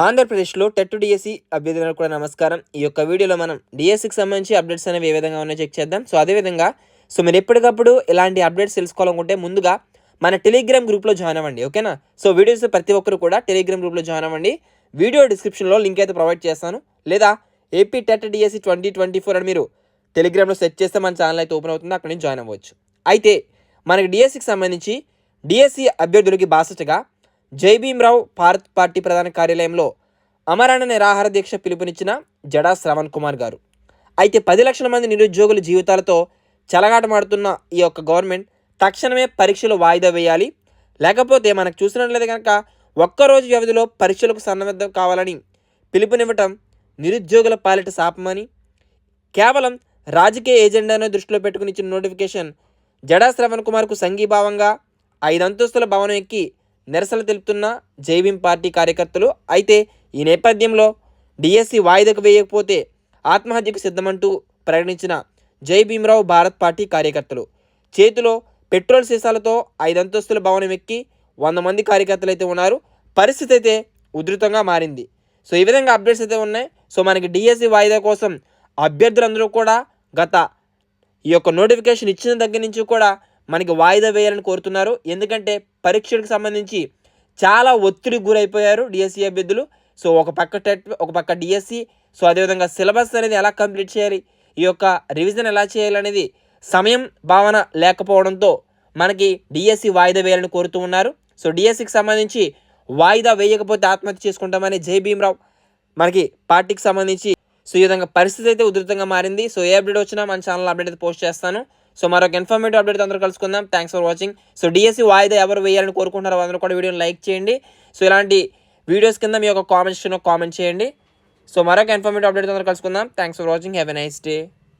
ఆంధ్రప్రదేశ్లో TET DSC అభ్యర్థులకు కూడా నమస్కారం. ఈ యొక్క వీడియోలో మనం డిఎస్సికి సంబంధించి అప్డేట్స్ అనేవి ఏ విధంగా ఉన్నాయో చెక్ చేద్దాం. సో అదేవిధంగా సో మీరు ఎప్పటికప్పుడు ఇలాంటి అప్డేట్స్ తెలుసుకోవాలనుకుంటే ముందుగా మన టెలిగ్రామ్ గ్రూప్లో జాయిన్ అవ్వండి ఓకేనా? సో వీడియోస్ ప్రతి ఒక్కరు కూడా టెలిగ్రామ్ గ్రూప్లో జాయిన్ అవ్వండి. వీడియో డిస్క్రిప్షన్లో లింక్ అయితే ప్రొవైడ్ చేస్తాను. లేదా AP TET DSC twenty twenty four అని మీరు టెలిగ్రామ్లో సెర్చ్ చేస్తే మన ఛానల్ అయితే ఓపెన్ అవుతుంది. అక్కడ నుంచి జాయిన్ అవ్వచ్చు. అయితే మనకి డిఎస్సికి సంబంధించి డిఎస్సి అభ్యర్థులకి బాసటగా జైభీమ్రావు భారత్ పార్టీ ప్రధాన కార్యాలయంలో అమరణ నిరాహార దీక్ష పిలుపునిచ్చిన జడా శ్రవణ్ కుమార్ గారు. అయితే పది లక్షల మంది నిరుద్యోగుల జీవితాలతో చెలగాటమాడుతున్న ఈ యొక్క గవర్నమెంట్ తక్షణమే పరీక్షలు వాయిదా వేయాలి. లేకపోతే మనకు చూసినట్లయితే కనుక ఒక్కరోజు వ్యవధిలో పరీక్షలకు సన్నద్ధం కావాలని పిలుపునివ్వటం నిరుద్యోగుల పాలిట శాపమని కేవలం రాజకీయ ఏజెండాను దృష్టిలో పెట్టుకుని ఇచ్చిన నోటిఫికేషన్ జడా శ్రవణ్ కుమార్కు సంఘీభావంగా ఐదు అంతస్తుల భవనం ఎక్కి నిరసన తెలుపుతున్న జైభీం పార్టీ కార్యకర్తలు అయితే ఈ నేపథ్యంలో డిఎస్సి వాయిదాకు వేయకపోతే ఆత్మహత్యకు సిద్ధమంటూ ప్రకటించిన జై భీమరావు భారత్ పార్టీ కార్యకర్తలు. చేతిలో పెట్రోల్ సీసాలతో ఐదు అంతస్తుల భవనం ఎక్కి వంద మంది కార్యకర్తలు అయితే ఉన్నారు. పరిస్థితి అయితే ఉధృతంగా మారింది. సో ఈ విధంగా అప్డేట్స్ అయితే ఉన్నాయి. సో మనకి డిఎస్సి వాయిదా కోసం అభ్యర్థులందరూ కూడా గత ఈ యొక్క నోటిఫికేషన్ ఇచ్చిన దగ్గర నుంచి కూడా మనకి వాయిదా వేయాలని కోరుతున్నారు. ఎందుకంటే పరీక్షలకు సంబంధించి చాలా ఒత్తిడికి గురైపోయారు డిఎస్సి అభ్యర్థులు. సో ఒక పక్క టెట్ ఒక పక్క డిఎస్సి సో అదేవిధంగా సిలబస్ అనేది ఎలా కంప్లీట్ చేయాలి ఈ యొక్క రివిజన్ ఎలా చేయాలి అనేది సమయం భావన లేకపోవడంతో మనకి డిఎస్సి వాయిదా వేయాలని కోరుతూ ఉన్నారు. సో డిఎస్సికి సంబంధించి వాయిదా వేయకపోతే ఆత్మహత్య చేసుకుంటామని జై భీమరావు మనకి పార్టీకి సంబంధించి సో ఈ విధంగా పరిస్థితి అయితే ఉధృతంగా మారింది. సో ఏ అప్డేట్ వచ్చినా మన ఛానల్ అప్డేట్ అయితే పోస్ట్ చేస్తాను. సో మరొక ఇన్ఫర్మేటివ్ అప్డేట్ అందరూ కలుసుకుందాం. Thanks for watching so DSC వాయిదా ఎవరు వేయాలని కోరుకుంటున్నారో అందరూ కూడా వీడియోని లైక్ చేయండి. సో ఇలాంటి వీడియోస్ కింద మీ యొక్క కామెంట్స్ కామెంట్ చేయండి. సో మరొక ఇన్ఫర్మేటివ్ అప్డేట్ అందరూ కలుసుకుందాం. Thanks for watching have a nice day